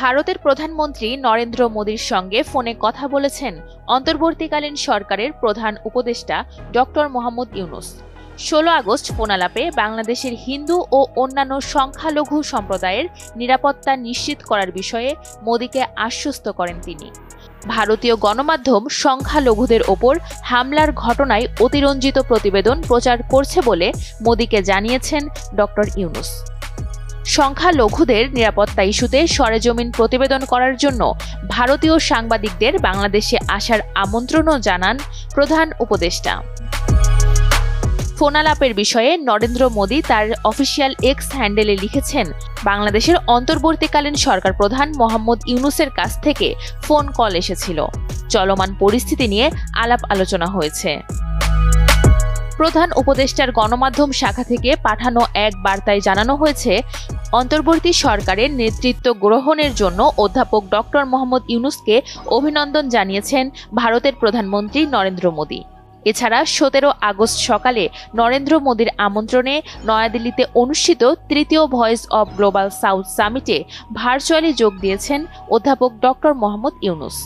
ভারতের প্রধানমন্ত্রী নরেন্দ্র মোদীর সঙ্গে ফোনে কথা বলেছেন অন্তর্বর্তীকালীন সরকারের প্রধান উপদেষ্টা ডক্টর মোহাম্মদ ইউনুস। ষোলো আগস্ট ফোনালাপে বাংলাদেশের হিন্দু ও অন্যান্য সংখ্যালঘু সম্প্রদায়ের নিরাপত্তা নিশ্চিত করার বিষয়ে মোদীকে আশ্বস্ত করেন তিনি। ভারতীয় গণমাধ্যম সংখ্যালঘুদের ওপর হামলার ঘটনায় অতিরঞ্জিত প্রতিবেদন প্রচার করছে বলে মোদীকে জানিয়েছেন ডক্টর ইউনুস। সংখ্যালঘুদের নিরাপত্তা ইস্যুতে সরেজমিন প্রতিবেদন করার জন্য ভারতীয় সাংবাদিকদের বাংলাদেশে আসার আমন্ত্রণও জানান প্রধান উপদেষ্টা। ফোনালাপের বিষয়ে নরেন্দ্র মোদী তার অফিসিয়াল এক্স হ্যান্ডেলে লিখেছেন, বাংলাদেশের অন্তর্বর্তীকালীন সরকার প্রধান মোহাম্মদ ইউনুসের কাছ থেকে ফোন কল এসেছিল। চলমান পরিস্থিতি নিয়ে আলাপ আলোচনা হয়েছে। প্রধান উপদেষ্টার গণমাধ্যম শাখা থেকে পাঠানো এক বার্তায় জানানো হয়েছে অন্তর্বর্তী সরকারের নেতৃত্ব গ্রহণের জন্য অধ্যাপক ডক্টর মোহাম্মদ ইউনুসকে অভিনন্দন জানিয়েছেন ভারতের প্রধানমন্ত্রী নরেন্দ্র মোদী। এছাড়া সতেরো আগস্ট সকালে নরেন্দ্র মোদীর আমন্ত্রণে নয়াদিল্লিতে অনুষ্ঠিত তৃতীয় ভয়েস অব গ্লোবাল সাউথ সামিটে ভার্চুয়ালি যোগ দিয়েছেন অধ্যাপক ডক্টর মোহাম্মদ ইউনুস।